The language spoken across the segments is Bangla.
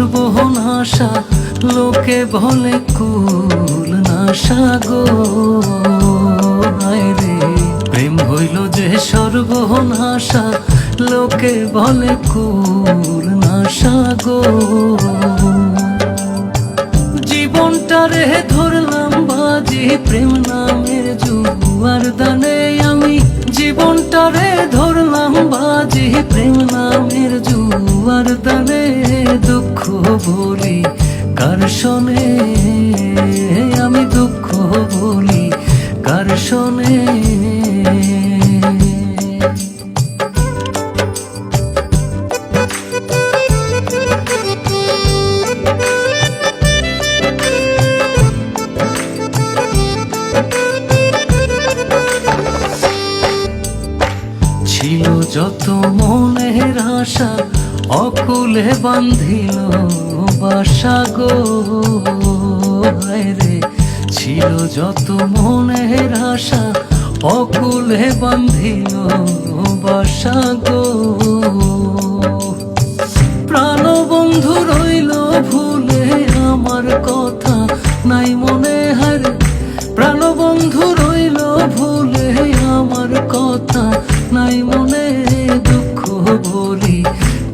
সর্বনাশা লোকে বলে কুল নাশা গো। রে, প্রেম হইল যে লোকে বলে কুল নাশা গো। জীবনটারে ধরলাম বাজি, প্রেম নামের জুয়ার দানে আমি। জীবনটারে ধরলাম বাজি, প্রেম নামের জুয়ার দানে শোনে আমি দুঃখ বলি কার শোনে? ছিল যত মনের আশা অকুলে বান্ধিল বাসা গো রে ছিল যত মনের আশা, অকুলে বান্ধিল বাসা গো প্রাণ বন্ধু রইল ভুলে আমার কথা, নাই মনে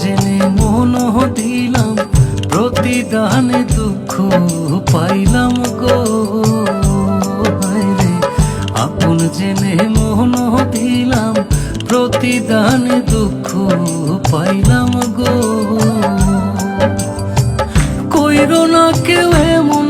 জেনে মন দিলাম প্রতিদানে দুঃখ পাইলাম গো। রে আপন জেনে মন দিলাম প্রতিদানে দুঃখ পাইলাম গো। কইর না কেউ এমন